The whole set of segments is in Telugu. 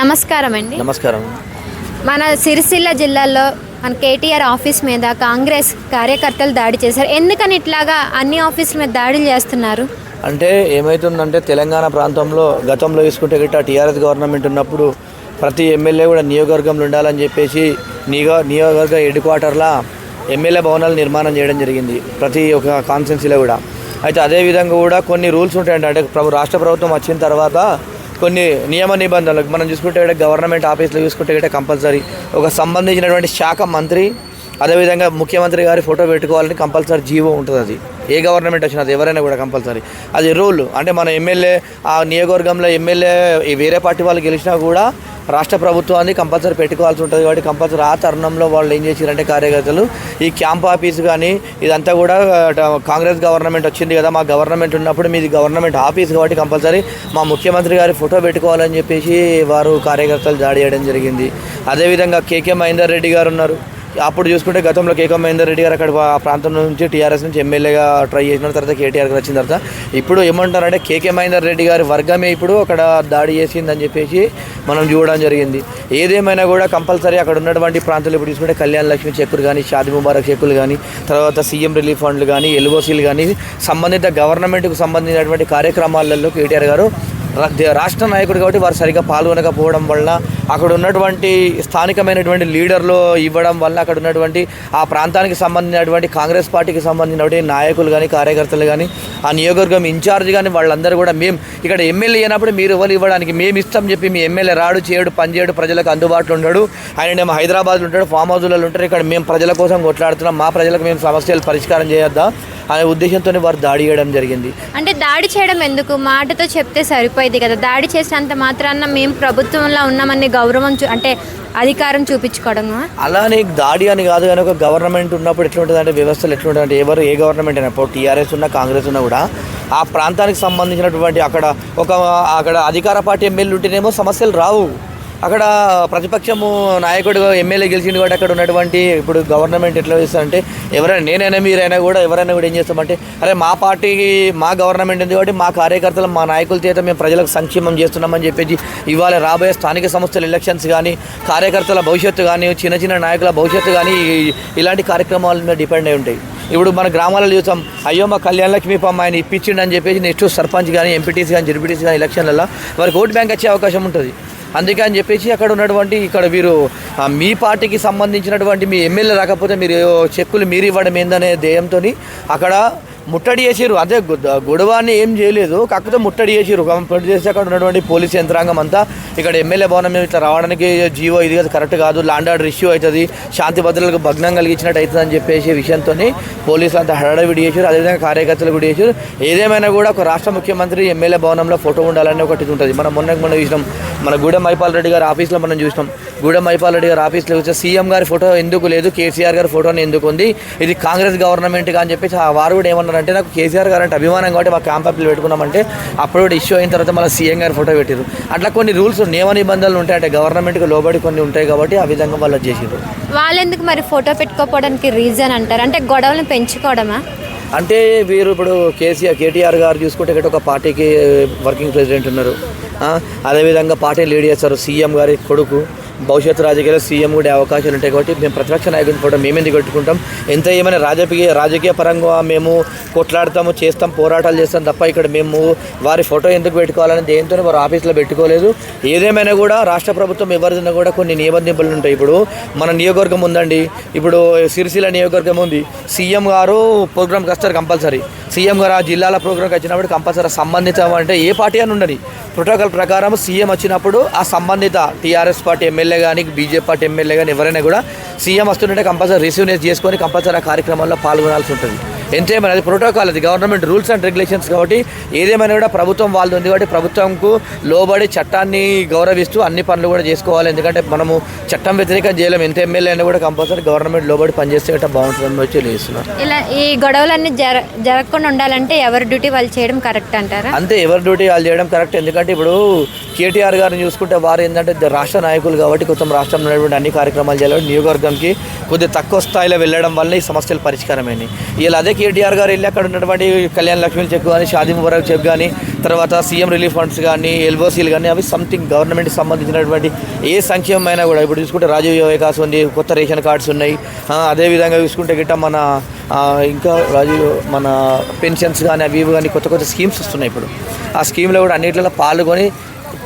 నమస్కారం అండి నమస్కారం. మన సిరిసిల్ల జిల్లాలో మన కేటీఆర్ ఆఫీస్ మీద కాంగ్రెస్ కార్యకర్తలు దాడి చేశారు. ఎందుకని ఇట్లాగా అన్ని ఆఫీసుల మీద దాడులు చేస్తున్నారు? అంటే ఏమవుతుందంటే తెలంగాణ ప్రాంతంలో గతంలో తీసుకుంటే గిట్ట టీఆర్ఎస్ గవర్నమెంట్ ఉన్నప్పుడు ప్రతి ఎమ్మెల్యే కూడా నియోజకవర్గంలో ఉండాలని చెప్పేసి నియో నియోజకవర్గ హెడ్ క్వార్టర్లా ఎమ్మెల్యే భవనాలు నిర్మాణం చేయడం జరిగింది ప్రతి ఒక్క కాన్స్టెన్సీలో కూడా. అయితే అదే విధంగా కూడా కొన్ని రూల్స్ ఉంటాయండి అంటే ప్రభు రాష్ట్ర ప్రభుత్వం వచ్చిన తర్వాత కొన్ని నియమ నిబంధనలు మనం చూసుకుంటే గవర్నమెంట్ ఆఫీస్లో చూసుకుంటే ఇక్కడ కంపల్సరీ. ఒక సంబంధించినటువంటి శాఖ మంత్రి అదేవిధంగా ముఖ్యమంత్రి గారి ఫోటో పెట్టుకోవాలని కంపల్సరీ జీవో ఉంటుంది అది. ఏ గవర్నమెంట్ వచ్చినా అది ఎవరైనా కూడా కంపల్సరీ. అది రూల్. అంటే మన ఎమ్మెల్యే ఆ నియోజకవర్గంలో ఎమ్మెల్యే వేరే పార్టీ వాళ్ళు గెలిచినా కూడా రాష్ట్ర ప్రభుత్వాన్ని కంపల్సరీ పెట్టుకోవాల్సి ఉంటుంది కాబట్టి కంపల్సరీ ఆ తరుణంలో వాళ్ళు ఏం చేశారంటే కార్యకర్తలు ఈ క్యాంప్ ఆఫీస్ కానీ ఇదంతా కూడా కాంగ్రెస్ గవర్నమెంట్ వచ్చింది కదా మా గవర్నమెంట్ ఉన్నప్పుడు మీది గవర్నమెంట్ ఆఫీస్ కాబట్టి కంపల్సరీ మా ముఖ్యమంత్రి గారి ఫోటో పెట్టుకోవాలని చెప్పేసి వారు కార్యకర్తలు దాడి చేయడం జరిగింది. అదేవిధంగా కేకే మహేందర్ రెడ్డి గారు ఉన్నారు. అప్పుడు చూసుకుంటే గతంలో కేకే మహేందర్ రెడ్డి గారు అక్కడ ఆ ప్రాంతం నుంచి టీఆర్ఎస్ నుంచి ఎమ్మెల్యేగా ట్రై చేసిన తర్వాత కేటీఆర్ గారు వచ్చిన తర్వాత ఇప్పుడు ఏమంటారంటే కేకే మహేందర్ రెడ్డి గారి వర్గమే ఇప్పుడు అక్కడ దాడి చేసిందని చెప్పేసి మనం చూడడం జరిగింది. ఏదేమైనా కూడా కంపల్సరీ అక్కడ ఉన్నటువంటి ప్రాంతాలు ఇప్పుడు చూసుకుంటే కళ్యాణ లక్ష్మి చెక్కులు కానీ షాది ముబారక్ చెక్కులు కానీ తర్వాత సీఎం రిలీఫ్ ఫండ్లు కానీ ఎల్ఓసీలు కానీ సంబంధిత గవర్నమెంట్కు సంబంధించినటువంటి కార్యక్రమాలలో కేటీఆర్ గారు రా- రాష్ట్ర నాయకుడు కాబట్టి వారు సరిగ్గా పాల్గొనకపోవడం వల్ల అక్కడ ఉన్నటువంటి స్థానికమైనటువంటి లీడర్లు ఇవ్వడం వల్ల అక్కడ ఉన్నటువంటి ఆ ప్రాంతానికి సంబంధించినటువంటి కాంగ్రెస్ పార్టీకి సంబంధించినటువంటి నాయకులు కానీ కార్యకర్తలు కానీ ఆ నియోజకవర్గం ఇన్ఛార్జ్ కానీ వాళ్ళందరూ కూడా మేము ఇక్కడ ఎమ్మెల్యే అయినప్పుడు మీరు ఎవరు ఇవ్వడానికి మేము ఇస్తాం చెప్పి మీ ఎమ్మెల్యే రాడు చేయడు పనిచేయడు ప్రజలకు అందుబాటులో ఉండడు. ఆయన ఏమో హైదరాబాద్లో ఉంటాడు ఫామ్ హౌజ్లలో ఉంటారు ఇక్కడ మేము ప్రజల కోసం కొట్లాడుతున్నాం. మా ప్రజలకు మేము సమస్యలు పరిష్కారం చేయొద్దాం అనే ఉద్దేశంతో వారు దాడి చేయడం జరిగింది. అంటే దాడి చేయడం ఎందుకు? మాటతో చెప్తే సరిపోయింది కదా. దాడి చేసినంత మాత్రాన మేము ప్రభుత్వంలో ఉన్నామని గౌరవం అంటే అధికారం చూపించుకోవడమా? అలానే దాడి అని కాదు కానీ ఒక గవర్నమెంట్ ఉన్నప్పుడు ఎట్లుంటుంది అంటే వ్యవస్థలు ఎట్లుంటుంది అంటే ఎవరు ఏ గవర్నమెంట్ అయినా ఇప్పుడు టీఆర్ఎస్ ఉన్నా కాంగ్రెస్ ఉన్నా కూడా ఆ ప్రాంతానికి సంబంధించినటువంటి అక్కడ ఒక అక్కడ అధికార పార్టీ ఎమ్మెల్యే ఉంటేనేమో సమస్యలు రావు. అక్కడ ప్రతిపక్షము నాయకుడు ఎమ్మెల్యే గెలిచింది కాబట్టి అక్కడ ఉన్నటువంటి ఇప్పుడు గవర్నమెంట్ ఎట్లా చేస్తారంటే ఎవరైనా నేనైనా మీరైనా కూడా ఎవరైనా కూడా ఏం చేస్తామంటే అరే మా పార్టీకి మా గవర్నమెంట్ ఉంది కాబట్టి మా కార్యకర్తలు మా నాయకుల చేత మేము ప్రజలకు సంక్షేమం చేస్తున్నామని చెప్పేసి ఇవాళ రాబోయే స్థానిక సంస్థల ఎలక్షన్స్ కానీ కార్యకర్తల భవిష్యత్తు కానీ చిన్న చిన్న నాయకుల భవిష్యత్తు కానీ ఇలాంటి కార్యక్రమాల మీద డిపెండ్ అయి ఉంటాయి. ఇప్పుడు మన గ్రామాలలో చూసాం అయ్యో మా కళ్యాణ లక్ష్మి పమ్మ ఆయన ఇప్పించిండు అని చెప్పేసి నెక్స్ట్ సర్పంచ్ కానీ ఎంపీటీసీ కానీ జడ్పీటీసీ కానీ ఎలక్షన్లలో వారికి ఓటు బ్యాంక్ వచ్చే అవకాశం ఉంటుంది. అందుకే అని చెప్పేసి అక్కడ ఉన్నటువంటి ఇక్కడ వీరు మీ పార్టీకి సంబంధించినటువంటి మీ ఎమ్మెల్యే రాకపోతే మీరు చెక్కులు మీరు ఇవ్వడం ఏందనే ధ్యేయంతో అక్కడ ముట్టడి చేసిరు అదే గు- గొడవని ఏం చేయలేదు. కాకపోతే ముట్టడి చేసిరు ముట్టడి చేసి అక్కడ ఉన్నటువంటి పోలీస్ యంత్రాంగం అంతా ఇక్కడ ఎమ్మెల్యే భవనం ఇట్లా రావడానికి జీవో ఇది కాదు కరెక్ట్ కాదు. ల్యాండ్ ఆర్డర్ ఇష్యూ అవుతుంది. శాంతి భద్రతలకు భగ్నం కలిగించినట్టు అవుతుంది అని చెప్పేసి విషయంతో పోలీసులు అంతా హడావిడి చేశారు అదేవిధంగా కార్యకర్తలు కూడా చేశారు ఏదేమైనా కూడా ఒక రాష్ట్ర ముఖ్యమంత్రి ఎమ్మెల్యే భవనంలో ఫోటో ఉండాలని ఒకటి ఉంటుంది. మనం మొన్న మొన్న చూసినాం. మన గూడెం మైపాల్ రెడ్డి గారి ఆఫీస్లో మనం చూసినాం. గూడెం మైపాల్ రెడ్డి గారి ఆఫీస్లో వచ్చే సీఎం గారి ఫోటో ఎందుకు లేదు? కేసీఆర్ గారి ఫోటోని ఎందుకు ఉంది? ఇది కాంగ్రెస్ గవర్నమెంట్ అని చెప్పేసి ఆ వారు కూడా ఏమన్నారంటే నాకు కేసీఆర్ గారు అంటే అభిమానం కాబట్టి మా క్యాంప్ అప్లు పెట్టుకున్నామంటే అప్పుడు కూడా ఇష్యూ అయిన తర్వాత మళ్ళీ సీఎం గారి ఫోటో పెట్టారు అట్లా కొన్ని రూల్స్ నియమ నిబంధనలు ఉంటాయి అంటే గవర్నమెంట్కి లోబడి కొన్ని ఉంటాయి కాబట్టి ఆ విధంగా వాళ్ళు చేసారు వాళ్ళెందుకు మరి ఫోటో పెట్టుకోపోవడానికి రీజన్ అంటారు? అంటే గొడవలను పెంచుకోవడమా? అంటే వీరు ఇప్పుడు కేసీఆర్ కేటీఆర్ గారు చూసుకుంటే ఇక్కడ ఒక పార్టీకి వర్కింగ్ ప్రెసిడెంట్ ఉన్నారు. అదేవిధంగా పార్టీ లీడ్ చేస్తారు సీఎం గారి కొడుకు. భవిష్యత్తు రాజకీయాల్లో సీఎం కూడా అవకాశాలు ఉంటాయి కాబట్టి మేము ప్రతిపక్ష నాయకుని మేము ఎందుకు పెట్టుకుంటాం. ఎంత ఏమైనా రాజకీయ రాజకీయ పరంగా మేము కొట్లాడతాము చేస్తాం పోరాటాలు చేస్తాం తప్ప ఇక్కడ మేము వారి ఫోటో ఎందుకు పెట్టుకోవాలని దేంతో వారు ఆఫీస్లో పెట్టుకోలేదు. ఏదేమైనా కూడా రాష్ట్ర ప్రభుత్వం ఎవరిదైనా కూడా కొన్ని నిబంధనలు ఉంటాయి. ఇప్పుడు మన నియోజకవర్గం ఉందండి. ఇప్పుడు సిరిసిల్ల నియోజకవర్గం ఉంది. సీఎం గారు ప్రోగ్రామ్కి వస్తారు కంపల్సరీ. సీఎం గారు ఆ జిల్లాల ప్రోగ్రామ్కి వచ్చినప్పుడు కంపల్సరీ సంబంధిత అంటే ఏ పార్టీ అని ఉండని. ప్రోటోకాల్ ప్రకారం సీఎం వచ్చినప్పుడు ఆ సంబంధిత టీఆర్ఎస్ పార్టీ ఎమ్మెల్యే కానీ బీజేపీ పార్టీ ఎమ్మెల్యే కానీ ఎవరైనా కూడా సీఎం వస్తుంటే కంపల్సరీ రిసీవ్ చేసుకొని కంపల్సరీ ఆ కార్యక్రమంలో పాల్గొనాల్సి ఉంటుంది. ఎంతేమైనా అది ప్రోటోకాల్ అది. గవర్నమెంట్ రూల్స్ అండ్ రెగ్యులేషన్స్ కాబట్టి ఏదేమైనా కూడా ప్రభుత్వం వాళ్ళది ఉంది కాబట్టి ప్రభుత్వంకు లోబడి చట్టాన్ని గౌరవిస్తూ అన్ని పనులు కూడా చేసుకోవాలి. ఎందుకంటే మనము చట్టం వ్యతిరేకం చేయలేము. ఎంత ఎమ్మెల్యే అయినా కూడా కంపల్సరీ గవర్నమెంట్ లోబడి పనిచేస్తే గట్రా బాగుంటుందని వచ్చి తెలియజేస్తున్నారు ఇలా ఈ గొడవలన్నీ జర జరగకుండా ఉండాలంటే ఎవరి డ్యూటీ వాళ్ళు చేయడం కరెక్ట్ అంటారా? అంతే ఎవరి డ్యూటీ వాళ్ళు చేయడం కరెక్ట్. ఎందుకంటే ఇప్పుడు కేటీఆర్ గారిని చూసుకుంటే వారు ఏంటంటే రాష్ట్ర నాయకులు కాబట్టి కొంచెం రాష్ట్రంలో ఉన్నటువంటి అన్ని కార్యక్రమాలు చేయాలి నియోజకవర్గంకి కొద్దిగా తక్కువ స్థాయిలో వెళ్ళడం వల్ల ఈ సమస్యలు పరిష్కారమైనవి ఇలా అదే కేటీఆర్ గారు వెళ్ళి అక్కడ ఉన్నటువంటి కళ్యాణ లక్ష్మి చెక్ కానీ షాదీ ముబారక్ చెక్ కానీ తర్వాత సీఎం రిలీఫ్ ఫండ్స్ కానీ ఎల్ఓసీలు కానీ అవి సంథింగ్ గవర్నమెంట్కి సంబంధించినటువంటి ఏ సంక్షేమమైనా కూడా. ఇప్పుడు చూసుకుంటే రాజీవ్ యువ వికాస్ ఉంది కొత్త రేషన్ కార్డ్స్ ఉన్నాయి. అదేవిధంగా చూసుకుంటే గిట్ట మన ఇంకా రాజీవ్ మన పెన్షన్స్ కానీ అవి ఇవి కానీ కొత్త కొత్త స్కీమ్స్ వస్తున్నాయి ఇప్పుడు. ఆ స్కీమ్లో కూడా అన్నింటిలో పాల్గొని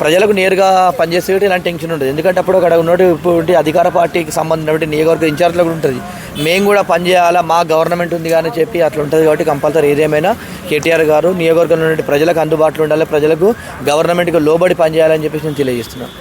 ప్రజలకు నేరుగా పనిచేసే ఇలాంటి టెన్షన్ ఉంటుంది. ఎందుకంటే అప్పుడు అక్కడ ఉన్నటువంటి అధికార పార్టీకి సంబంధించినటువంటి నియోజకవర్గ ఇన్ఛార్జ్లో కూడా ఉంటుంది మేము కూడా పనిచేయాలా మా గవర్నమెంట్ ఉంది కానీ చెప్పి అట్లా ఉంటుంది కాబట్టి కంపల్సరీ ఏదేమైనా కేటీఆర్ గారు నియోజకవర్గంలో ప్రజలకు అందుబాటులో ఉండాలి ప్రజలకు గవర్నమెంట్కి లోబడి పనిచేయాలని చెప్పేసి నేను తెలియజేస్తున్నాను.